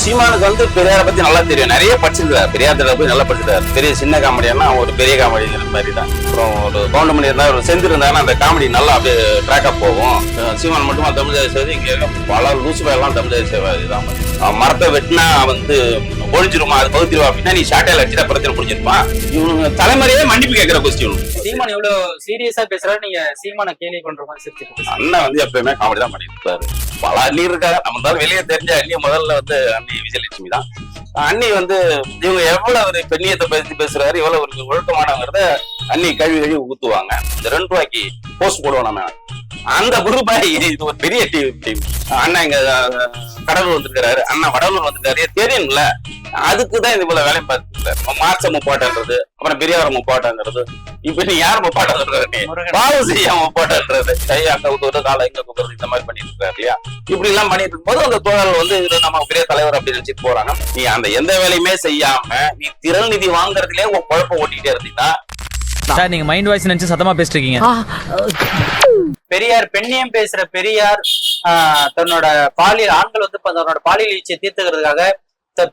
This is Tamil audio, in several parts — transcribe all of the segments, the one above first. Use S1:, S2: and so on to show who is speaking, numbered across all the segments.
S1: சீமானுக்கு வந்து பெரியாரை பத்தி நல்லா தெரியும். நிறைய படிச்சிருக்காரு. பெரியார் தடவை போய் நல்லா படிச்சிருக்காரு. பெரிய சின்ன காமெடியானா ஒரு பெரிய காமெடிங்கிற மாதிரி தான் அப்புறம் ஒரு கவுண்டமணி இருந்தா ஒரு செஞ்சு இருந்தாங்கன்னா அந்த காமெடி நல்லா அப்படியே ட்ராக்கா போகும். சீமான் மட்டுமா தமிழ் தேசிய சேவை பல லூசு எல்லாம் தமிழ் தேசிய சேவை மரத்தை வெட்டினா வந்து ஒழிஞ்சிருமா அது பகுத்திருவா அப்படின்னா நீ ஷாட்டையில அடிச்சுட்டா பிரச்சனை முடிஞ்சிருப்பான் இவனுங்க தலைமுறையே மன்னிப்பு கேட்கிற கொஸ்டின்
S2: சீமான் எவ்வளவு சீரியஸா பேசுறாரு நீங்க சீமான கேலி பண்ற மாதிரி சிரிச்சுட்டு பேசுறீங்க.
S1: அண்ணன் வந்து எப்பயுமே காமெடி தான் பண்ணிட்டு இருப்பாரு பல அண்ணி இருக்காங்க. நம்ம தான் வெளியே தெரிஞ்ச அண்ணி முதல்ல வந்து அண்ணி விஜயலட்சுமி தான். அண்ணி வந்து இவங்க எவ்வளவு ஒரு பெண்ணியத்தை பத்தி பேசுறாரு எவ்வளவு ஒரு ஒழுக்கமானவங்கிறத அண்ணி கழுவி கழுவி ஊத்துவாங்க. இந்த ரெண்டு ரூபாய்க்கு போஸ்ட் போடுவோம் நம்ம. அந்த குரூப் இது ஒரு பெரிய டீம் அண்ணன் இங்க கடலூர் வந்திருக்காரு அண்ணா வடலூர் வந்திருக்காரு. தெரியும்ல? அதுக்கு தான் இது போல வேலை பார்த்துருக்காரு மார்ச்ச முப்பாட்டன்றது அப்புறம் பெரியார முப்பாட்டங்கிறது இப்ப நீ யார் முப்பாட்டம்
S2: முருகன்.
S1: பாவு செய்யாம போட்டன்றது கை அங்க குத்துறது காலை இங்க குத்துறது இந்த மாதிரி பண்ணிட்டு இருக்காரு இல்லையா? இப்படி எல்லாம் பண்ணிட்டு இருக்கும்போது அந்த தோழர்கள் வந்து இது நம்ம பெரிய தலைவர் அப்படின்னு நினைச்சிட்டு போறாங்க. நீ அந்த எந்த வேலையுமே செய்யாம நீ திரள் நிதி வாங்குறதுலயே உன் குழப்பம் ஓட்டிட்டே இருந்தீங்கன்னா
S3: சார் நீங்க மைண்ட் வாய்ஸ் நினைச்சு சத்தமா பேசிட்டு இருக்கீங்க.
S2: பெரியார் பெண்ணியம் பேசுற பெரியார் தன்னோட பாலியல் ஆண்கள் வந்து தன்னோட பாலியல் இச்சையை தீர்த்துக்கிறதுக்காக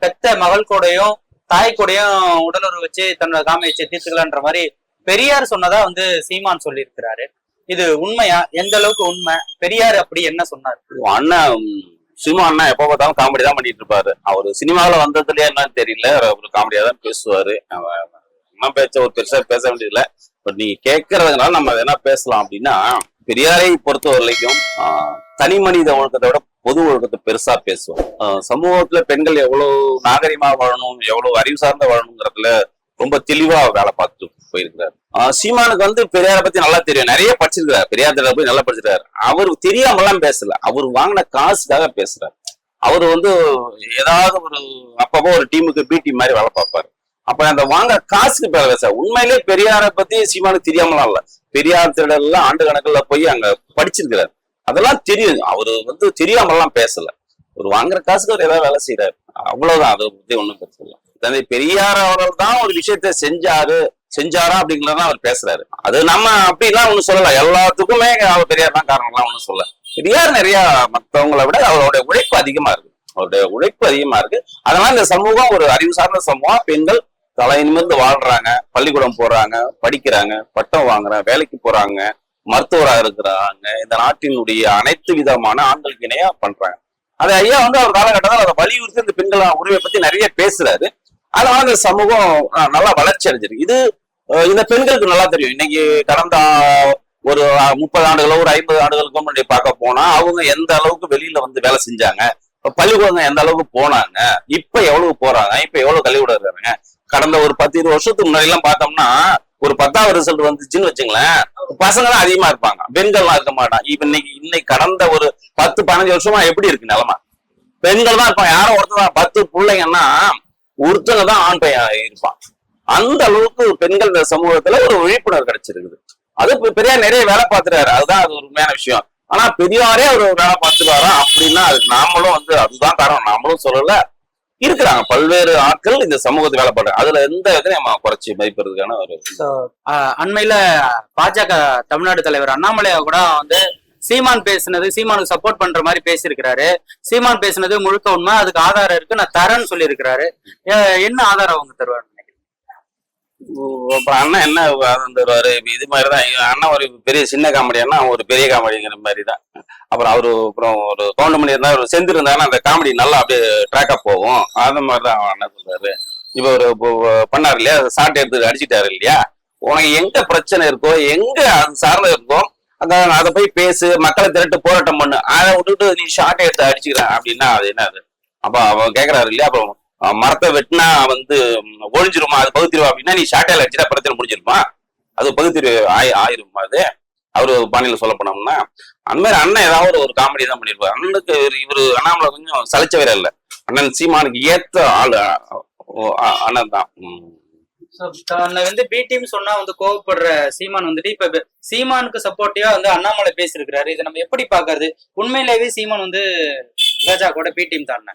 S2: பெத்த மகள் கூடயும் தாய் கூடயும் உடலுறவு வச்சு தன்னோட காம இச்சையை தீர்த்துக்கலான்ற மாதிரி பெரியார் சொன்னதா வந்து சீமான் சொல்லியிருக்கிறாரு. இது உண்மையா? எந்த அளவுக்கு உண்மை? பெரியார் அப்படி என்ன சொன்னார்?
S1: உன் அண்ணன் சினிமா அண்ணா எப்ப பார்த்தாலும் காமெடி தான் பண்ணிட்டு இருப்பாரு. அவர் சினிமாவில வந்ததுலயே என்னன்னு தெரியல. ஒரு காமெடியா தான் பேசுவாரு. அவ- பேச்ச ஒரு பெருசா பேச வேண்டியதில்லை. பட் நீங்க கேட்கறதுனால நம்ம எதனா பேசலாம் அப்படின்னா பெரியாரை பொறுத்த வரைக்கும் ஆஹ், தனி மனித ஒழுக்கத்தை விட பொது ஒழுக்கத்தை பெருசா பேசுவோம். ஆஹ், சமூகத்துல பெண்கள் எவ்வளவு நாகரிகமா வாழணும் எவ்வளவு அறிவு சார்ந்த வாழணுங்கிறதுல ரொம்ப தெளிவா வேலை பார்த்துட்டு போயிருக்கிறாரு. ஆஹ், சீமானுக்கு வந்து பெரியாரை பத்தி நல்லா தெரியும். நிறைய படிச்சிருக்காரு பெரியார் திட்ட போய் நல்லா படிச்சிருக்காரு அவருக்கு தெரியாமலாம் பேசல. அவர் வாங்கின காசுக்காக பேசுறாரு. அவர் வந்து ஏதாவது ஒரு அப்பப்போ ஒரு டீமுக்கு பி டீம் மாதிரி வேலை பார்ப்பாரு. அப்ப அந்த வாங்க காசுக்கு பேர பேச உண்மையிலே பெரியாரை பத்தி சீமானுக்கு தெரியாமலாம் இல்லை. பெரியார் திடல்லாம் ஆண்டு கணக்குல போய் அங்க படிச்சிருக்கிறாரு. அதெல்லாம் தெரியும். அவரு வந்து தெரியாமலாம் பேசல. ஒரு வாங்குற காசுக்கு அவர் ஏதாவது வேலை செய்யறாரு அவ்வளவுதான். அதை பத்தி ஒண்ணும் பிரச்சனை இல்லை. தந்தை பெரியார் அவர்கள் தான் ஒரு விஷயத்த செஞ்சாரு செஞ்சாரா அப்படிங்கிறதான் அவர் பேசுறாரு. அது நம்ம அப்படிலாம் ஒண்ணும் சொல்லல. எல்லாத்துக்குமே அவர் பெரியார் தான் காரணம்லாம் ஒண்ணும் சொல்லல. பெரியார் நிறைய மத்தவங்களை விட அவருடைய உழைப்பு அதிகமா இருக்கு. அவருடைய உழைப்பு அதிகமா இருக்கு. அதனால இந்த சமூகம் ஒரு அறிவு சார்ந்த சமூகம். பெண்கள் தலை நிமிர்ந்து வாழ்றாங்க பள்ளிக்கூடம் போறாங்க படிக்கிறாங்க பட்டம் வாங்குறாங்க வேலைக்கு போறாங்க மருத்துவராக இருக்கிறாங்க. இந்த நாட்டினுடைய அனைத்து விதமான ஆண்களுக்கு இணையா பண்றாங்க. அது ஐயா வந்து அவர் காலகட்டத்தில் அதை வலியுறுத்தி இந்த பெண்கள் உரிமை பத்தி நிறைய பேசுறாரு. அதனால இந்த சமூகம் நல்லா வளர்ச்சி அடைஞ்சிருக்கு. இது இந்த பெண்களுக்கு நல்லா தெரியும். இன்னைக்கு கடந்த ஒரு முப்பது ஆண்டுகளோ ஒரு ஐம்பது ஆண்டுகளுக்கு முன்னாடி பார்க்க போனா அவங்க எந்த அளவுக்கு வெளியில வந்து வேலை செஞ்சாங்க இப்ப பள்ளிக்கூடம் எந்த அளவுக்கு போனாங்க இப்ப எவ்வளவு போறாங்க இப்ப எவ்வளவு கல்வி இருக்காங்க கடந்த ஒரு பத்து இருபது வருஷத்துக்கு முன்னாடி எல்லாம் பார்த்தோம்னா ஒரு பத்தாவது ரிசல்ட் வந்துச்சுன்னு வச்சுங்களேன் பசங்க தான் அதிகமா இருப்பாங்க. பெண்கள்லாம் இருக்க மாட்டாங்க. இப்ப இன்னைக்கு இன்னைக்கு கடந்த ஒரு பத்து பதினஞ்சு வருஷமா எப்படி இருக்கு நிலமா? பெண்கள் தான் இருப்பாங்க. யாரும் ஒருத்தர் தான். பத்து பிள்ளைங்கன்னா ஒருத்தங்க தான் ஆண் பையன் இருப்பான். அந்த அளவுக்கு பெண்கள் இந்த சமூகத்துல ஒரு விழிப்புணர்வு கிடைச்சிருக்குது. அது இப்ப பெரியார் நிறைய வேலை பார்த்துறாரு அதுதான் அது ஒரு உண்மையான விஷயம். ஆனா பெரியாரே அவர் வேலை பார்த்துருவாரா அப்படின்னா அதுக்கு நாமளும் வந்து அதுதான் காரணம். நாமளும் சொல்லல. இருக்கிறாங்க. பல்வேறு ஆட்கள் இந்த சமூகத்து வேலை பண்றாங்க அதுல எந்த இதுலையும் நம்ம குறைச்சி மதிப்பதுக்கான ஒரு
S2: அண்மையில பாஜக தமிழ்நாடு தலைவர் அண்ணாமலையா கூட வந்து சீமான் பேசுனது சீமானுக்கு சப்போர்ட் பண்ற மாதிரி பேசியிருக்கிறாரு. சீமான் பேசுனது முழுக்க உண்மை. அதுக்கு ஆதாரம் இருக்கு. நான் தரேன்னு சொல்லியிருக்கிறாரு. என்ன ஆதாரம் அவங்க தருவாங்க?
S1: அப்புறம் அண்ணன் என்ன வந்துருவாரு இது மாதிரிதான். அண்ணன் ஒரு பெரிய சின்ன காமெடியானா ஒரு பெரிய காமெடிங்கிற மாதிரி தான் அப்புறம் அவரு அப்புறம் ஒரு கவுண்டமணி இருந்தா ஒரு செஞ்சு இருந்தாங்கன்னா அந்த காமெடி நல்லா அப்படியே ட்ராக்கா போகும். அந்த மாதிரிதான் அவன் அண்ணன் சொல்றாரு. இப்ப ஒரு இப்போ பண்ணாரு இல்லையா? சாட்டை எடுத்து அடிச்சிட்டாரு இல்லையா? உனக்கு எங்க பிரச்சனை இருக்கோ எங்க அது சார்ந்த இருக்கோ அந்த அதை போய் பேசு மக்களை திரட்டு போராட்டம் பண்ணு. அதை விட்டுட்டு நீ ஷார்ட் எடுத்து அடிச்சுக்கிறேன் அப்படின்னா அது என்ன அது அப்ப அவன் கேக்குறாரு இல்லையா? அப்புறம் மரத்தை வெட்டினா வந்து ஒழிஞ்சிருமா? அது பகுத்திருவா அப்படின்னா நீ ஷார்ட்டையில அடிச்சுட்டா பிரச்சனை முடிஞ்சிருமா? அது பகுத்திரு ஆய் ஆயிருமா அது? அவரு பாணியில சொல்ல போனோம்னா அந்த மாதிரி அண்ணன் ஏதாவது ஒரு காமெடி தான் பண்ணிருப்பாரு. அண்ணனுக்கு இவரு- அண்ணாமலை கொஞ்சம் சலிச்சவரே இல்லை. அண்ணன் சீமானுக்கு ஏத்த ஆளு அண்ணன் தான்.
S2: வந்து பி டீம் சொன்னா வந்து கோவப்படுற சீமான் வந்துட்டு இப்ப சீமானுக்கு சப்போர்ட்டிவா வந்து அண்ணாமலை பேசியிருக்கிறாரு. இதை நம்ம எப்படி பாக்குறது உண்மையிலேயே சீமான் வந்து கஜா கூட பி டீம் தான்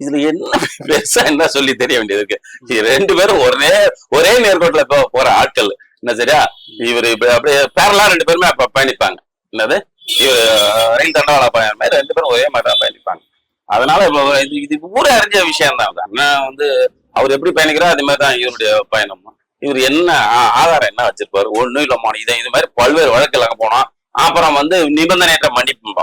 S1: இதுல என்ன பெருசா என்ன சொல்லி தெரிய வேண்டியது இருக்கு? இது ரெண்டு பேரும் ஒரே ஒரே நேர்கோட்டுல இப்போ போற ஆட்கள். என்ன சரியா? இவரு இப்ப அப்படியே பேரலா ரெண்டு பேருமே பயணிப்பாங்க. என்னது? இவரு ரயில் தண்டவாள பயணம் மாதிரி ரெண்டு பேரும் ஒரே மாதிரி தான் பயணிப்பாங்க. அதனால இப்ப இது இது ஊரே அறிஞ்ச விஷயம் தான். அண்ணன் வந்து அவர் எப்படி பயணிக்கிறார் அதே மாதிரி தான் இவருடைய பயணம் இவர் என்ன ஆ- ஆதாரம் என்ன வச்சிருப்பாரு? ஒண்ணும் இல்லம்மா இதை இது மாதிரி பல்வேறு வழக்கில் அங்க போனோம். அப்புறம் வந்து நிபந்தனையற்ற மன்னிப்பு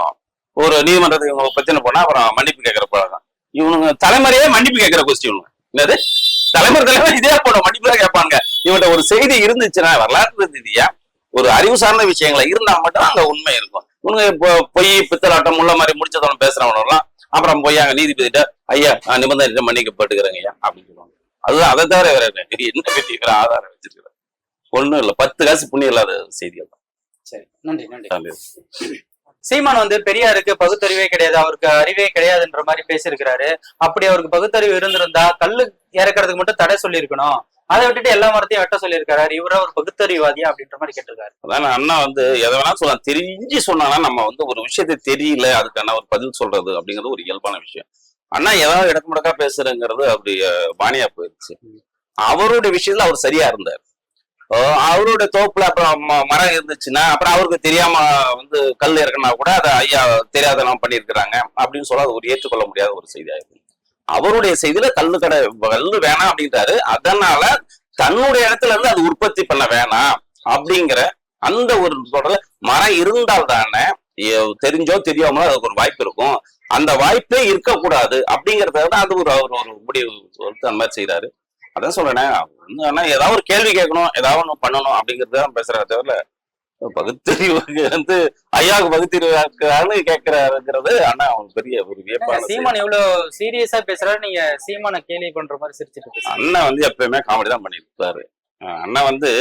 S1: ஒரு நீதிமன்றத்துக்கு பிரச்சனை போனா அப்புறம் மன்னிப்பு கேட்கிற பழக்கம். இவனுங்க தலைமுறையே மன்னிப்பு கேட்கிற கொஸ்டின் என்னது? தலைமுறை தலைவர் இதே போட மன்னிப்பு தான் கேட்பாங்க. இவன்கிட்ட ஒரு செய்தி இருந்துச்சுன்னா வரலாற்று ரீதியா ஒரு அறிவு சார்ந்த விஷயங்கள இருந்தா மட்டும் அங்க உண்மை இருக்கும். இவனுங்க இப்போ பொய் பித்தலாட்டம் உள்ள மாதிரி முடிச்சதவன பேசுறவனெல்லாம் அப்புறம் போய் அங்க நீதிபதிட்ட ஐயா நான் நிபந்தனை மன்னிக்கப்பட்டுக்கிறேங்க ஐயா அப்படின்னு சொல்லுவாங்க. அதுதான் அதை தவிர வேற என்ன? பெரிய என்ன பெரிய வேற ஆதாரம் வச்சிருக்கிறேன் ஒண்ணும் இல்ல. பத்து காசு புண்ணியம் இல்லாத செய்திகள்
S2: சரி நன்றி நன்றி.
S1: தான்
S2: சீமான் வந்து பெரியாருக்கு பகுத்தறிவே கிடையாது அவருக்கு அறிவே கிடையாதுன்ற மாதிரி பேசியிருக்கிறாரு. அப்படி அவருக்கு பகுத்தறிவு இருந்திருந்தா கல்லு இறக்குறதுக்கு மட்டும் தடை சொல்லியிருக்கணும். அதை விட்டுட்டு எல்லா மரத்தையும் வெட்ட சொல்லியிருக்காரு. இவரா ஒரு பகுத்தறிவாதியா அப்படின்ற மாதிரி கேட்டிருக்காரு.
S1: அதான் அண்ணா வந்து எதை வேணா சொல்லலாம். தெரிஞ்சு சொன்னானா நம்ம வந்து ஒரு விஷயத்தை தெரியல அதுக்கான ஒரு பதில் சொல்றது அப்படிங்கிறது ஒரு இயல்பான விஷயம். அண்ணா ஏதாவது இடக்கு முடக்கா பேசுறேங்கிறது அப்படி பாணியா போயிருச்சு அவருடைய விஷயத்துல அவர் சரியா இருந்தார். அவரோட அவருடைய தோப்புல அப்புறம் மரம் இருந்துச்சுன்னா அப்புறம் அவருக்கு தெரியாம வந்து கல் இறக்குனா கூட அதை ஐயா தெரியாதெல்லாம் பண்ணியிருக்கிறாங்க. அப்படின்னு சொல்ல அது ஒரு ஏற்றுக்கொள்ள முடியாத ஒரு செய்தியா இருக்கு அவருடைய செய்தியில கல்லு கடை கல்லு வேணாம் அப்படின்றாரு. அதனால தன்னுடைய இடத்துல இருந்து அது உற்பத்தி பண்ண வேணாம் அப்படிங்கிற அந்த ஒரு தொடர்ல மரம் இருந்தால் தானே தெரிஞ்சோ தெரியாமலோ அதுக்கு ஒரு வாய்ப்பு இருக்கும். அந்த வாய்ப்பே இருக்கக்கூடாது அப்படிங்கறத அது ஒரு அவர் ஒரு முடிவு அந்த மாதிரி செய்யறாரு அதான் சொல்றேனே. ஏதாவது ஒரு கேள்வி கேட்கணும் ஏதாவது ஒண்ணு பண்ணணும் அப்படிங்கறது தான் பேசுறாரு தவிர பகுத்தறிவுக்கு வந்து ஐயாவுக்கு பகுத்தறிவான்னு கேட்கிறாருங்கிறது ஆனா அவன் பெரிய ஒரு வியப்பான.
S2: சீமான் எவ்வளவு சீரியஸா பேசுறாரு நீங்க சீமான கேலி பண்ற மாதிரி சிரிச்சிட்டு
S1: அண்ணன் வந்து எப்பயுமே காமெடி தான் பண்ணிருப்பாரு அஹ் அண்ணன் வந்து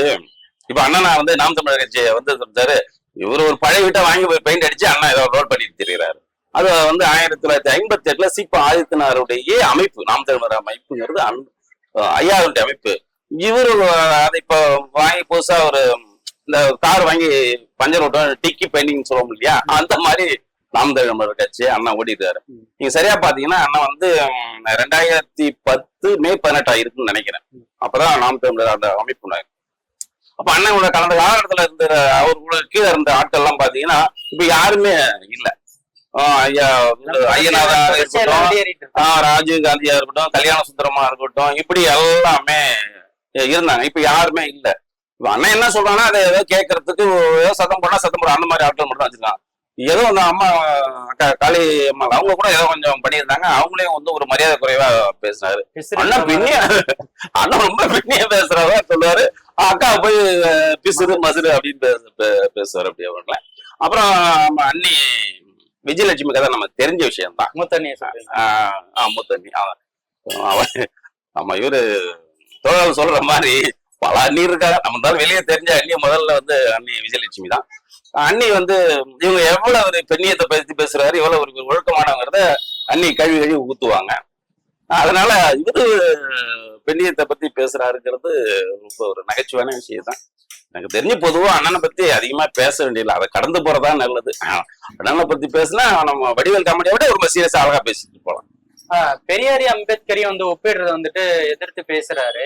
S1: இப்ப அண்ணன் நான் வந்து நாம் தமிழர் கட்சியை வந்து சொல்றாரு இவர் ஒரு பழைய வீட்டை வாங்கி போய் பெயிண்ட் அடிச்சு அண்ணன் ஏதோ ரோல் பண்ணிட்டு தெரிகிறாரு அது வந்து ஆயிரத்தி தொள்ளாயிரத்தி ஐம்பத்தி எட்டுல சிப்ப ஆதித்தனாருடைய அமைப்பு நாம் தமிழர் அமைப்புங்கிறது ஐயாவுடைய அமைப்பு. இவரு அதை இப்ப வாங்கி புதுசா ஒரு இந்த கார் வாங்கி பஞ்சர் ஓட்டம் டிக்கி பெயிண்டிங் சொல்லுவோம் இல்லையா? அந்த மாதிரி நாம் தமிழர் கட்சி அண்ணன் ஓடிடுறாரு. நீங்க சரியா பாத்தீங்கன்னா அண்ணன் வந்து ரெண்டாயிரத்தி பத்து மே பதினெட்டா இருக்குன்னு நினைக்கிறேன். அப்பதான் நாம் தமிழர் அந்த அமைப்பு. அப்ப அண்ணனோட கடந்த காலகட்டத்துல இருந்த அவருக்கு கீழே இருந்த ஆட்கள் எல்லாம் பாத்தீங்கன்னா இப்ப யாருமே இல்ல. ஐயா ஐயனாரா இருக்கட்டும் ராஜீவ் காந்தியா இருக்கட்டும் கல்யாண சுந்தரமா இருக்கட்டும் இப்படி எல்லாமே இருந்தாங்க. இப்ப யாருமே இல்ல. இப்ப அண்ணன் என்ன சொல்றாங்கன்னா அதை ஏதோ கேட்கறதுக்கு ஏதோ சத்தம் போனா சத்தம் போட அந்த மாதிரி ஆட்கள் மட்டும் வச்சிருக்காங்க. ஏதோ அந்த அம்மா அக்கா காளி அம்மா அவங்க கூட ஏதோ கொஞ்சம் பண்ணியிருந்தாங்க. அவங்களையும் வந்து ஒரு மரியாதை குறைவா பேசினாரு. அண்ணா. பின்னிய அண்ணா ரொம்ப பின்னிய பேசுறதா சொல்லுவாரு. அக்கா போய் பிசுறு மசுறு அப்படின்னு பேசுவாரு அப்படி அவங்கள அப்புறம் அண்ணி விஜயலட்சுமி கதை நம்ம தெரிஞ்ச விஷயம் தான்
S2: மூத்தண்ணியை சொல்றீங்க
S1: முத்தண்ணி அவன் நம்ம இவரு தோழர் சொல்ற மாதிரி பல அண்ணி இருக்காங்க. நம்ம இருந்தாலும் வெளியே தெரிஞ்ச அண்ணி முதல்ல வந்து அண்ணி விஜயலட்சுமி தான். அண்ணி வந்து இவங்க எவ்வளவு ஒரு பெண்ணியத்தை பத்தி பேசுறாரு எவ்வளவு ஒரு ஒழுக்கமானவங்கிறத அண்ணி கழுவி கழுவி ஊத்துவாங்க. அதனால இவரு பெண்ணியத்தை பத்தி பேசுறாருங்கிறது ரொம்ப ஒரு நகைச்சுவையான விஷயம் தான் எனக்கு தெரிஞ்சு பொதுவா அண்ணனை பத்தி அதிகமா பேச வேண்டியதில்லை. அதை கடந்து போறதா நல்லது. அண்ணனை பத்தி பேசினா நம்ம வடிவேல் காமெடியை விட ரொம்ப சீரியஸா அழகா பேசிட்டு போலாம்.
S2: ஆஹ் பெரியாரி அம்பேத்கரையும் வந்து ஒப்பிடுறத வந்துட்டு எதிர்த்து பேசுறாரு.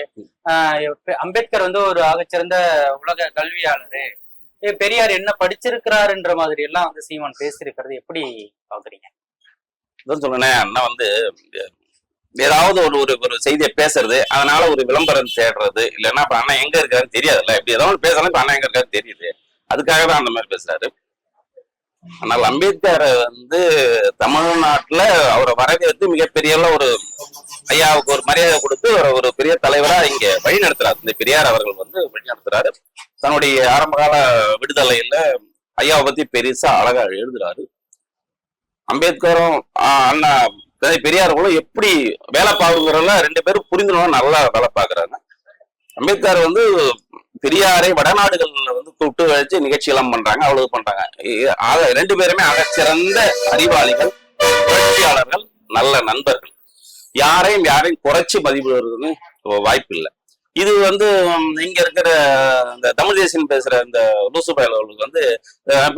S2: அம்பேத்கர் வந்து ஒரு ஆகச்சிறந்த உலக கல்வியாளரு. பெரியார் என்ன படிச்சிருக்கிறாருன்ற மாதிரி எல்லாம் வந்து சீமான் பேசியிருக்கிறது எப்படி பாக்குறீங்க?
S1: அதான் சொன்னேன் அண்ணா வந்து ஏதாவது ஒரு ஒரு ஒரு செய்தியை பேசுறது அதனால ஒரு விளம்பரம் தேடுறது இல்லைன்னா இப்ப அண்ணன் எங்க இருக்காருன்னு தெரியாதுல்ல. இப்படி ஏதாவது ஒண்ணு பேசலாம் இப்ப அண்ணன் எங்க இருக்காரு தெரியுது அதுக்காக தான் அந்த மாதிரி பேசுறாரு. ஆனால் அம்பேத்கர் வந்து தமிழ்நாட்டுல அவரை வரவேற்று மிகப்பெரிய ஒரு ஐயாவுக்கு ஒரு மரியாதை கொடுத்து ஒரு ஒரு பெரிய தலைவரா இங்க வழி நடத்துறாரு இந்த பெரியார் அவர்கள் வந்து வழி நடத்துறாரு தன்னுடைய ஆரம்பகால விடுதலையில ஐயாவை பத்தி பெருசா அழகா எழுதுறாரு. அம்பேத்கரும் அண்ணா தந்தை பெரியார்களும் எப்படி வேலை பார்க்குறதுல ரெண்டு பேரும் புரிந்துணர்வு நல்லா வேலை பார்க்கறாங்க. அம்பேத்கர் வந்து பெரியாரை வடநாடுகள்ல வந்து தொட்டு வச்சு நிகழ்ச்சி எல்லாம் பண்றாங்க அவ்வளவு பண்றாங்க. ஆக ரெண்டு பேருமே ஆகச்சிறந்த அறிவாளிகள் புரட்சியாளர்கள் நல்ல நண்பர்கள். யாரையும் யாரையும் குறைச்சி மதிப்பிடுறதுன்னு வாய்ப்பு இல்லை. இது வந்து இங்க இருக்கிற இந்த தமிழ் தேசியம் பேசுற இந்த லூசு பயல்களுக்கு வந்து அஹ்,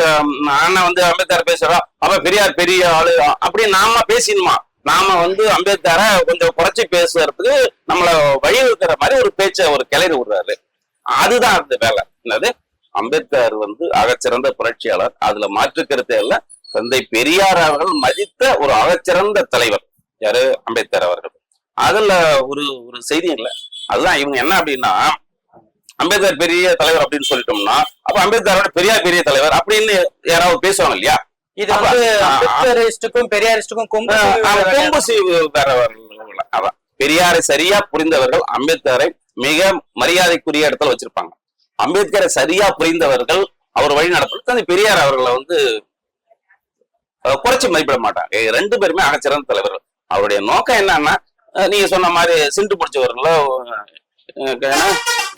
S1: அண்ணன் வந்து அம்பேத்கர் பேசுறோம் அப்ப பெரியார் பெரிய ஆளு அப்படி நாம பேசினுமா நாம வந்து அம்பேத்கரை கொஞ்சம் குறைச்சி பேசுறதுக்கு நம்மள வழிவகுக்கிற மாதிரி ஒரு பேச்சை ஒரு கிளறி விடுறாரு. அதுதான் அந்த வேலை. என்னது? அம்பேத்கர் வந்து அகச்சிறந்த புரட்சியாளர். அதுல மாற்று கருத்தே இல்ல. தந்தை பெரியார் அவர்கள் மதித்த ஒரு அகச்சிறந்த தலைவர். யாரு? அம்பேத்கர் அவர்கள். அதுல ஒரு ஒரு செய்தி இல்லை. அதுதான் இவங்க என்ன அப்படின்னா அம்பேத்கர் பெரிய தலைவர் அப்படின்னு சொல்லிட்டோம்னா அப்ப அம்பேத்கரோட பெரியார் பெரிய தலைவர் அப்படின்னு யாராவது பேசுவாங்க இல்லையா?
S2: இது வந்து அம்பேத்கரிஸ்டுக்கும் பெரியாரிஸ்டுக்கும் கொம்பு
S1: வேறவர்கள் அதான் பெரியாரை சரியா புரிந்தவர்கள் அம்பேத்கரை மிக மரியாதைக்குரிய இடத்துல வச்சிருப்பாங்க. அம்பேத்கரை சரியா புரிந்தவர்கள் அவர் வழி நடத்தல் தந்தை பெரியார் அவர்களை வந்து குறைச்சு மதிப்பிட மாட்டாங்க ரெண்டு பேருமே அகச்சிறந்த தலைவர்கள். அவருடைய நோக்கம் என்னன்னா நீங்க சொன்ன மாதிரி சிண்டு பிடிச்சவர்களோ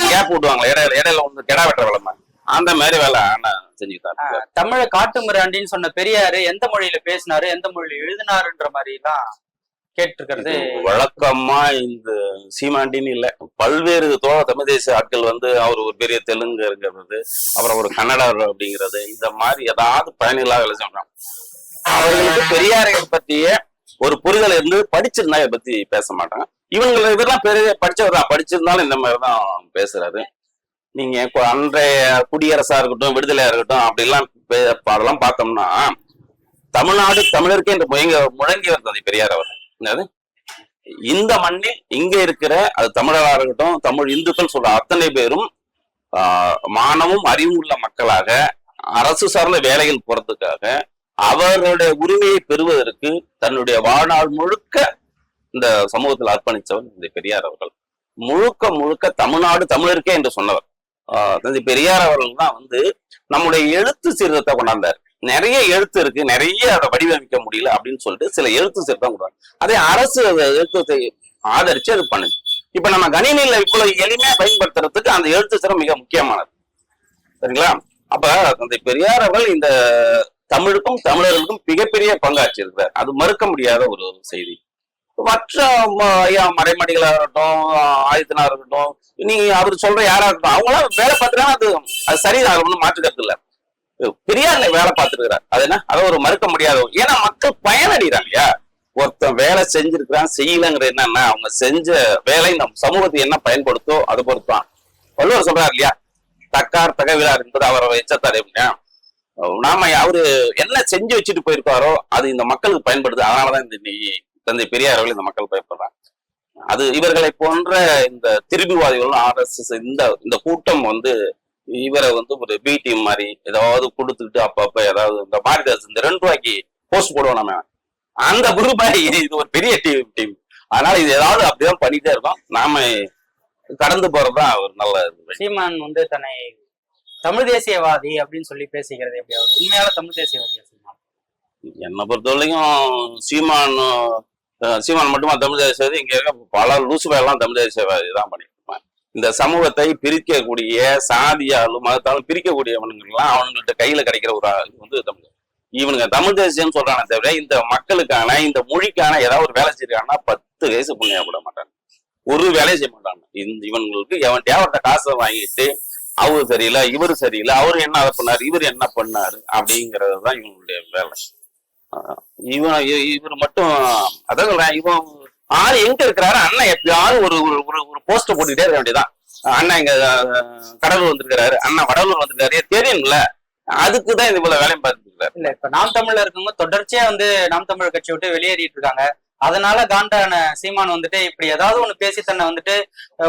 S1: கேப் விடுவாங்களே இடையில இடையில வந்து கெடா வெட்டுற மாதிரி. அந்த மாதிரி வேலை ஆனா செஞ்சுக்கிட்டாரு
S2: தமிழ காட்டு மிராண்டின்னு சொன்ன பெரியாரு எந்த மொழியில பேசினாரு எந்த மொழியில எழுதினாருன்ற மாதிரி எல்லாம் கேட்டிருக்கிறது
S1: வழக்கமா இந்த சீமாண்டின்னு இல்ல. பல்வேறு தோழ தமிழ் தேசிய ஆட்கள் வந்து அவர் ஒரு பெரிய தெலுங்கு இருக்கிறது அப்புறம் ஒரு கன்னடர் அப்படிங்கிறது இந்த மாதிரி ஏதாவது பயனில்லாத வேலை செய்யணும் அவர்களுக்கு பெரியாரை பற்றிய ஒரு புரிதல் இருந்து படிச்சிருந்தா இதை பத்தி பேச மாட்டாங்க இவங்க இதெல்லாம் பெரிய படிச்சவர் தான் படிச்சிருந்தாலும் இந்த மாதிரி தான் பேசுறாரு. நீங்க அன்றைய குடியரசா இருக்கட்டும் விடுதலையா இருக்கட்டும் அப்படிலாம் அதெல்லாம் பார்த்தோம்னா தமிழ்நாடு தமிழருக்கே என்று முயங்க முழங்கி வந்தது பெரியார் அவர் என்னது? இந்த மண்ணில் இங்க இருக்கிற அது தமிழரா இருக்கட்டும் தமிழ் இந்துக்கள் சொல்ற அத்தனை பேரும் ஆஹ், மானமும் அறிவும் உள்ள மக்களாக அரசு சார்ந்த வேலைகள் போறதுக்காக அவர்களுடைய உரிமையை பெறுவதற்கு தன்னுடைய வாழ்நாள் முழுக்க இந்த சமூகத்தில் அர்ப்பணித்தவர் இந்த பெரியார் அவர்கள். முழுக்க முழுக்க தமிழ்நாடு தமிழருக்கே என்று சொன்னவர். தந்தை பெரியார் அவர்கள் தான் வந்து நம்முடைய எழுத்து சீர்திருத்தத்தை கொண்டாந்தார். நிறைய எழுத்து இருக்கு நிறைய அதை வடிவமைக்க முடியல அப்படின்னு சொல்லிட்டு சில எழுத்து சீர்தான் கொண்டாங்க அதே அரசு அந்த எழுத்தத்தை ஆதரிச்சு அது பண்ணுது. இப்ப நம்ம கணினியில இவ்வளவு எளிமையா பயன்படுத்துறதுக்கு அந்த எழுத்து சிறம் மிக முக்கியமானது. சரிங்களா? அப்ப தந்தை பெரியார் அவர்கள் இந்த தமிழுக்கும் தமிழர்களுக்கும் மிகப்பெரிய பங்காற்றி இருக்கிறார் அது மறுக்க முடியாத ஒரு செய்தி. மற்ற ஐயா மறைமடிகளா இருக்கட்டும் ஆயுதனா இருக்கட்டும் நீ அவர் சொல்ற யாரா இருக்கட்டும் அவங்களாம் வேலை பார்த்துட்டாங்க அது அது சரிதான் அது மாற்றுக்கிறது இல்ல பெரியார் வேலை பார்த்துருக்கிறார் அது என்ன? அதை ஒரு மறுக்க முடியாத ஏன்னா மக்கள் பயனடைகிறாங்க இல்லையா? ஒருத்தன் வேலை செஞ்சிருக்கிறான் செய்யலங்கிற என்னன்னா அவங்க செஞ்ச வேலை நம் சமூகத்துக்கு என்ன பயன்படுத்தோ அதை பொறுத்தான் வள்ளுவர் சொல்றாரு இல்லையா? தக்கார் தகவிலார் என்பது அவரை எச்சத்தாரு நாம அவரு என்ன செஞ்சு வச்சுட்டு போயிருக்காரோ அது இந்த மக்களுக்கு பயன்படுது. அதனாலதான் இந்த நீ தந்தை பெரியார் அவர்கள் இந்த மக்கள் பயப்படுறாங்க. அது இவர்களை போன்ற இந்த திரும்பிவாதிகளும் ஆர்எஸ்எஸ் இந்த இந்த கூட்டம் வந்து இவரை வந்து ஒரு பி டீம் மாதிரி ஏதாவது கொடுத்துக்கிட்டு அப்பப்ப ஏதாவது இந்த மாரிதாஸ் இந்த ரெண்டு ரூபாய்க்கு போஸ்ட் போடுவோம் நம்ம. அந்த குரூப் இது ஒரு பெரிய டீம் டீம் அதனால இது ஏதாவது அப்படிதான் பண்ணிட்டே இருக்கோம். நாம கடந்து போறதுதான் ஒரு நல்ல.
S2: சீமான் வந்து தன்னை தமிழ் தேசியவாதி அப்படின்னு சொல்லி பேசிக்கிறது எப்படி? அவர் உண்மையான தமிழ் தேசியவாதியா சீமான்?
S1: என்னை பொறுத்தவரைக்கும் சீமான் சீமான் மட்டுமா தமிழ் தேசியவாதி இங்க இருக்க பல லூசு எல்லாம் தமிழ் தேசியவாதி தான் பண்ணிருப்பாங்க இந்த சமூகத்தை பிரிக்கக்கூடிய சாதியாலும் மதத்தாலும் பிரிக்கக்கூடியவனுங்கெல்லாம் அவனுங்கள்ட்ட கையில கிடைக்கிற ஒரு வந்து தமிழ் இவனுங்க தமிழ் தேசியம்னு சொல்றானே தவிர இந்த மக்களுக்கான இந்த மொழிக்கான ஏதாவது ஒரு வேலை செய்யறாங்கன்னா பத்து வயசு புண்ணியம் விட மாட்டாங்க. ஒரு வேலையை செய்ய மாட்டாங்க. இந்த இவங்களுக்கு எவன் தேவட்ட காசை வாங்கிட்டு அவரு சரியில்லை இவரு சரியில்லை அவரு என்ன அதை பண்ணாரு இவர் என்ன பண்ணாரு அப்படிங்கிறது தான் இவங்களுடைய வேலை. இவன் இவர் மட்டும் அதான் சொல்றேன் இவன் ஆள் எங்க இருக்கிறாரு அண்ணன் எப்பயாவது ஒரு ஒரு ஒரு ஒரு போஸ்ட் போட்டுக்கிட்டே இருக்க வேண்டியதான் அண்ணன் இங்க கடலூர் வந்திருக்காரு அண்ணன் வடலூர் வந்திருக்காரு தெரியும்ல? அதுக்கு தான் இது போல வேலையும் பார்த்துட்டு இருக்காரு.
S2: இல்ல இப்ப நாம் தமிழ்ல இருக்கவங்க தொடர்ச்சியா வந்து நாம் தமிழ் கட்சி விட்டு வெளியேறிட்டு இருக்காங்க. அதனால காண்டான சீமான் வந்துட்டு இப்படி ஏதாவது ஒண்ணு பேசி தன்னை வந்துட்டு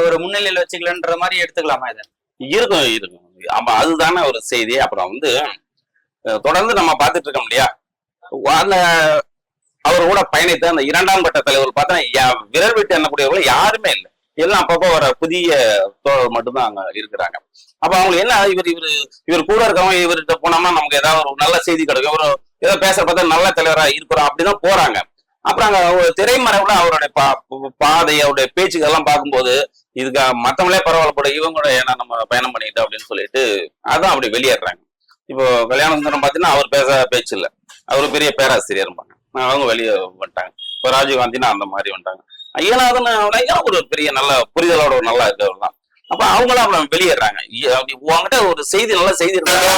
S2: ஒரு முன்னிலையில வச்சுக்கலன்ற மாதிரி எடுத்துக்கலாமா இதை?
S1: இருக்கும் இருக்கும். ஆமா அதுதானே ஒரு செய்தி. அப்புறம் வந்து தொடர்ந்து நம்ம பார்த்துட்டு இருக்கோம் இல்லையா? அந்த அவர் கூட பயணித்த அந்த இரண்டாம் கட்ட தலைவர் பார்த்தா விரல் விட்டு எண்ணக்கூடியவர்கள் யாருமே இல்லை. எல்லாம் அப்பப்போ வர புதிய தோழர் மட்டும்தான் அங்க இருக்கிறாங்க. அப்ப அவங்க என்ன இவர் இவர் இவர் கூட இருக்கவங்க இவர்கிட்ட போனோம்னா நமக்கு ஏதாவது ஒரு நல்ல செய்தி கிடைக்கும். ஒரு ஏதோ பேச பார்த்தா நல்ல தலைவரா இருக்கிறோம் அப்படிதான் போறாங்க. அப்புறம் அங்க ஒரு திரைமறைவுல அவருடைய பா பாதை அவருடைய பேச்சுக்கெல்லாம் பார்க்கும்போது இதுக்கு மத்தவங்களே பரவாயில்ல போட இவங்க கூட ஏன்னா நம்ம பயணம் பண்ணிட்டோம் அப்படின்னு சொல்லிட்டு அதான் அப்படி வெளியேறாங்க இப்போ கல்யாண சுந்தரம் பார்த்தீங்கன்னா அவர் பேச பேச்சு இல்லை. அவர் பெரிய பேராசிரியர் இருப்பாங்க அவங்க வெளியே வந்துட்டாங்க. இப்போ ராஜீவ்காந்தினா அந்த மாதிரி வந்துட்டாங்க. ஐயனாதன் ஒரு பெரிய நல்ல புரிதலோட ஒரு நல்லா இருக்கவர் தான் அப்ப அவங்களும் வெளியேறாங்க. உங்ககிட்ட ஒரு செய்தி நல்ல செய்தி இருந்தா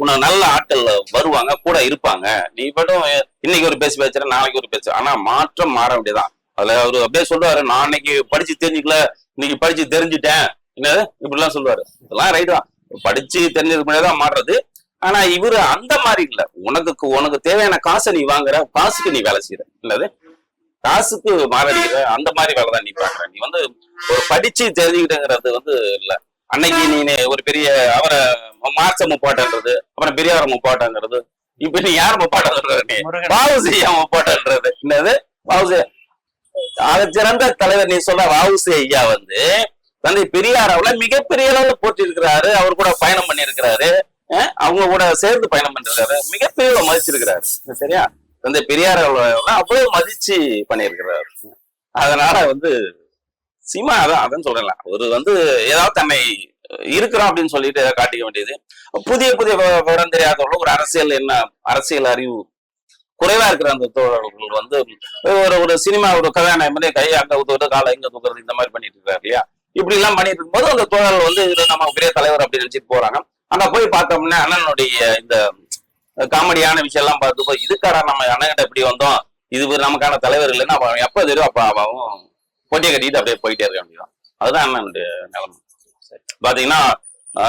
S1: உனக்கு நல்ல ஆட்கள் வருவாங்க கூட இருப்பாங்க. நீ மட்டும் இன்னைக்கு ஒரு பேச்சு பேசுற நாளைக்கு ஒரு பேச்சு. ஆனா மாற்றம் மாற வேண்டியதான் அதுல அவரு அப்படியே சொல்லுவாரு நான் இன்னைக்கு படிச்சு தெரிஞ்சுக்கல இன்னைக்கு படிச்சு தெரிஞ்சுட்டேன். என்னது? இப்படிலாம் சொல்லுவாரு. இதெல்லாம் ரைட் தான். படிச்சு தெரிஞ்சதுக்கு முன்னாடி தான் மாறுறது. ஆனா இவரு அந்த மாதிரி இல்ல. உனக்கு உனக்கு தேவையான காசை நீ வாங்குற காசுக்கு நீ வேலை செய்யற இல்லது காசுக்கு மாரடிக்கிற அந்த மாதிரி வேலை தான் நீ பாக்குற நீ வந்து ஒரு படிச்சு தெரிஞ்சுக்கிட்டங்கிறது வந்து இல்ல. அன்னைக்கு நீ ஒரு பெரிய அவரை மார்ச்ச முப்பாட்டன்றது அப்புறம் பெரியார முப்பாட்டங்கிறது இப்ப நீ யார் முப்பாட்டன்றது? நீ வாவுசி முப்பாட்டன்றது. என்னது? வாவுசி ஆக சிறந்த தலைவர் நீ சொல்ற வாவுசி ஐயா வந்து தந்தை பெரியார் மிகப்பெரிய அளவுல போட்டி இருக்கிறாரு அவர் கூட பயணம் பண்ணியிருக்கிறாரு. அஹ் அவங்க கூட சேர்ந்து பயணம் பண்ணிருக்காரு மிகப்பெரிய மதிச்சிருக்கிறாரு சரியா? தந்தை பெரியார் அவ்வளவு மதிச்சு பண்ணியிருக்கிறாரு. அதனால வந்து சினிமா அதான் அதான் சொல்றேன் ஒரு வந்து ஏதாவது தன்னை இருக்கிறோம் அப்படின்னு சொல்லிட்டு ஏதாவது காட்டிக்க வேண்டியது. புதிய புதிய விவரம் தெரியாதவர்கள் ஒரு அரசியல் என்ன அரசியல் அறிவு குறைவா இருக்கிற அந்த தோழர்கள் வந்து ஒரு ஒரு சினிமா ஒரு கல்யாணம் மாதிரி கை அங்க ஊத்துறது காலை இங்க தூக்குறது இந்த மாதிரி பண்ணிட்டு இருக்காரு இல்லையா? இப்படி எல்லாம் பண்ணிட்டு இருக்கும்போது அந்த தோழர்கள் வந்து இது நம்ம பெரிய தலைவர் அப்படின்னு நினைச்சிட்டு போறாங்க. அங்க போய் பார்த்தோம்னா அண்ணனுடைய இந்த காமெடியான விஷயம் எல்லாம் பார்த்தப்போ இதுக்காரா நம்ம அண்ணன்கிட்ட இப்படி வந்தோம். இது நமக்கான தலைவர் இல்லைன்னா அவன் எப்போ தெரியும் அப்போ அவன் போட்டியை கட்டிட்டு அப்படியே போயிட்டே இருக்க வேண்டியதான் அதுதான் அண்ணனுடைய நிலைமை. பாத்தீங்கன்னா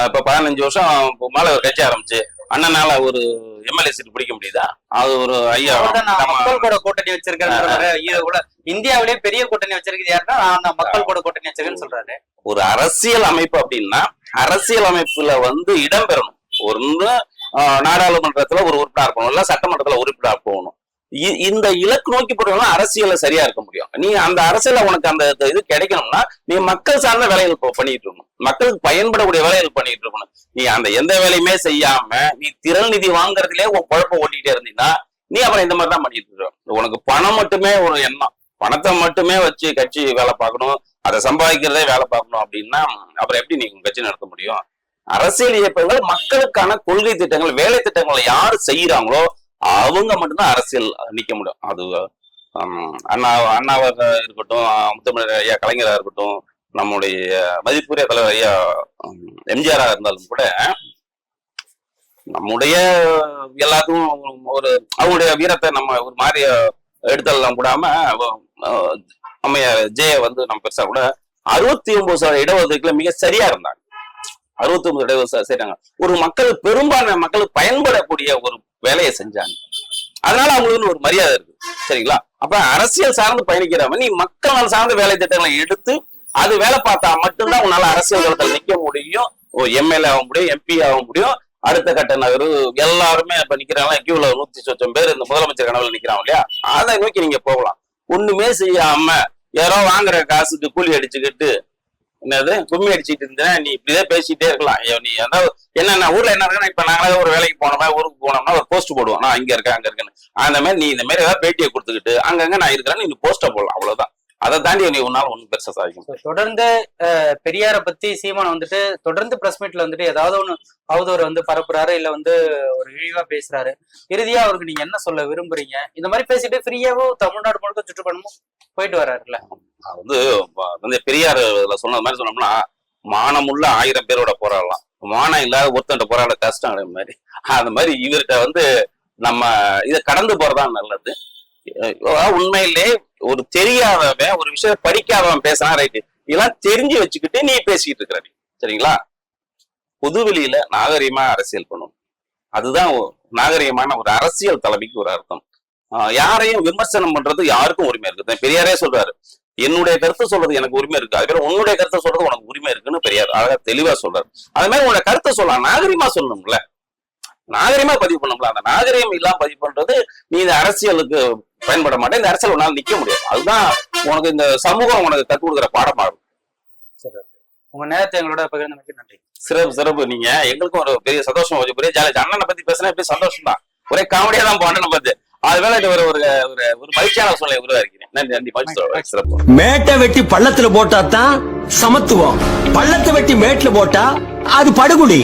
S1: இப்ப பதினஞ்சு வருஷம் மேல ஒரு கட்சி ஆரம்பிச்சு. அண்ணனால ஒரு எம்எல்ஏ சீட் பிடிக்க முடியுதா? அது ஒரு ஐயா
S2: மக்கள் கூட கூட்டணி வச்சிருக்கேன் இந்தியாவிலேயே பெரிய கூட்டணி வச்சிருக்கிறது யாருன்னா நான் மக்கள் கூட கூட்டணி வச்சிருக்கேன்னு சொல்றாரு.
S1: ஒரு அரசியல் அமைப்பு அப்படின்னா அரசியல் அமைப்புல வந்து இடம் பெறணும். ஒன்று நாடாளுமன்றத்துல ஒரு உறுப்பினர் இருக்கணும் இல்ல சட்டமன்றத்துல உறுப்பினர் போகணும். இந்த இலக்கு நோக்கி போறவங்க அரசியல சரியா இருக்க முடியும். நீ அந்த அரசியல உனக்கு அந்த இது கிடைக்கணும்னா நீ மக்கள் சார்ந்த வேலைகள் பண்ணிட்டு இருக்கணும். மக்களுக்கு பயன்படக்கூடிய வேலைகள் பண்ணிட்டு இருக்கணும். நீ அந்த எந்த வேலையுமே செய்யாம நீ திரள் நிதி வாங்குறதுலே உன் குழப்பம் ஓட்டிட்டே இருந்தீங்கன்னா நீ அப்புறம் இந்த மாதிரி தான் பண்ணிட்டு இருக்க. உனக்கு பணம் மட்டுமே ஒரு எண்ணம். பணத்தை மட்டுமே வச்சு கட்சி வேலை பார்க்கணும். அதை சம்பாதிக்கிறதே வேலை பார்க்கணும் அப்படின்னா அப்புறம் எப்படி நீ உங்க கட்சி நடத்த முடியும்? அரசியல் இயக்கங்கள் மக்களுக்கான கொள்கை திட்டங்கள் வேலை திட்டங்களை யாரு செய்யறாங்களோ அவங்க மட்டும்தான் அரசியல் நிக்க முடியும். அது ஹம், அண்ணா அண்ணாவாக இருக்கட்டும் முத்தமிழர் ஐயா கலைஞரா இருக்கட்டும் நம்முடைய மதிப்புரிய தலைவர் ஐயா எம்ஜிஆராக இருந்தாலும் கூட நம்முடைய எல்லாத்துக்கும் ஒரு அவங்களுடைய வீரத்தை நம்ம ஒரு மாதிரி எடுத்தெல்லாம் கூடாம அஹ், அம்மையார் ஜெய வந்து நம்ம பெருசா கூட அறுபத்தி ஒன்பது சதவீத இடஒதுக்கீடுல மிக சரியா இருந்தாங்க. அறுபத்தி ஒன்பது இடஒதுக்கீடு செய்றாங்க ஒரு மக்கள் பெரும்பான்மை மக்கள் பயன்படக்கூடிய ஒரு வேலையை செஞ்சாங்க. அதனால அவங்களுக்கு ஒரு மரியாதை இருக்கு. சரிங்களா? அப்ப அரசியல் சார்ந்து பயணிக்கிறவன் நீ மக்கள் சார்ந்த வேலை திட்டங்களை எடுத்து அது வேலை பார்த்தா மட்டும்தான் உன்னால அரசியல் களத்தில் நிக்க முடியும். எம்எல்ஏ ஆக முடியும் எம்பி ஆக முடியும். அடுத்த கட்ட நகரு எல்லாருமே இப்ப நிக்கிறாங்க. கியூல நூத்தி சொச்சம் பேர் இந்த முதலமைச்சர் கனவுல நிக்கிறாங்க இல்லையா? அதை நோக்கி நீங்க போகலாம். ஒண்ணுமே செய்யாம யாரோ வாங்குற காசுக்கு கூலி அடிச்சுக்கிட்டு என்னது? கும்மி அடிச்சுட்டு இருந்தேன் நீ இப்படிதான் பேசிட்டே இருக்கலாம். நீ அதாவது நான் ஊர்ல என்ன இருக்குன்னா இப்ப நாங்களே ஒரு வேலைக்கு போனோமா ஊருக்கு போனோம்னா ஒரு போஸ்ட் போடுவோம். நான் இங்க இருக்கேன் அங்க இருக்கேன்னு. அந்த மாதிரி நீ இந்த மாதிரி ஏதாவது பேட்டியை கொடுத்துக்கிட்டு அங்கங்க நான் இருக்கிறேன்னு நீ போஸ்ட போடலாம். அவ்வளவுதான். அதை தாண்டி நீ உன்னால ஒண்ணும் பெருசா சாதிக்க முடியாது.
S2: So, தொடர்ந்து பெரியாரை பத்தி சீமான் வந்துட்டு தொடர்ந்து பிரஸ் மீட்ல வந்துட்டு ஏதாவது ஒண்ணு அவதூறு வந்து பரப்புறாரு இல்ல வந்து ஒரு இழிவா பேசுறாரு. இறுதியா அவருக்கு நீங்க என்ன சொல்ல விரும்புறீங்க? இந்த மாதிரி பேசிட்டு ஃப்ரீயாவும் தமிழ்நாடு முழுக்க சுற்றுப்பயணமும் போயிட்டு வர்றாருல்ல
S1: அது வந்து வந்து பெரியார் சொன்னது மாதிரி சொன்னோம்னா மானமுள்ள ஆயிரம் பேரோட போராடலாம். மானம் இல்லாத ஒருத்தன்ட்ட போராட கஷ்டம் கிடையாது மாதிரி. அந்த மாதிரி இவர்கிட்ட வந்து நம்ம இதை கடந்து போறதுதான் நல்லது. அஹ் உண்மையிலே ஒரு தெரியாதவன் ஒரு விஷயம் படிக்காதவன் பேசுறான் ரைட்டு இதெல்லாம் தெரிஞ்சு வச்சுக்கிட்டு நீ பேசிக்கிட்டு இருக்கிற நீ. சரிங்களா? பொதுவெளியில நாகரிகமா அரசியல் பண்ணணும். அதுதான் நாகரீகமான நாகரிகமான ஒரு அரசியல் தலைமைக்கு ஒரு அர்த்தம். ஆஹ் யாரையும் விமர்சனம் பண்றது யாருக்கும் உரிமை இருக்குது பெரியாரே சொல்றாரு என்னுடைய கருத்து சொல்றது எனக்கு உரிமை இருக்கு. அது பேர் உன்னுடைய கருத்தை சொல்றது உனக்கு உரிமை இருக்குன்னு பெரியார் அழகா தெளிவா சொல்றாரு. அது மாதிரி உன்னோட கருத்தை சொல்லலாம் நாகரிகமா சொல்லணும்ல. நாகரிகமா பதிவு பண்ணணும்ல அந்த நாகரிகம் இல்லாம பதிவு பண்றது நீ இந்த அரசியலுக்கு பயன்பட மாட்டே. இந்த அரசியல் உன்னால நிக்க முடியாது. அதுதான் உனக்கு இந்த சமூகம் உனக்கு கற்றுக் கொடுக்குற பாடமா இருக்கும்
S2: உங்க நேரத்தை எங்களோட பகிர்ந்தமைக்கு நன்றி.
S1: சிறப்பு சிறப்பு. நீங்க எங்களுக்கும் ஒரு பெரிய சந்தோஷம் கொஞ்சம் பெரிய ஜாலி. அண்ணனை பத்தி பேசினா எப்படி சந்தோஷம் தான் ஒரே காமெடியா தான் போனேன் பார்த்து அது மேல இது ஒரு ஒரு ஒரு ஒரு மகிழ்ச்சியான சூழ்நிலை உருவாக்கிறேன் நன்றி நன்றி. மகிழ்ச்சி சிறப்பு.
S4: மேட்டை வெட்டி பள்ளத்துல போட்டா தான் சமத்துவம். பள்ளத்தை வெட்டி மேட்ல போட்டா அது படுகுடி.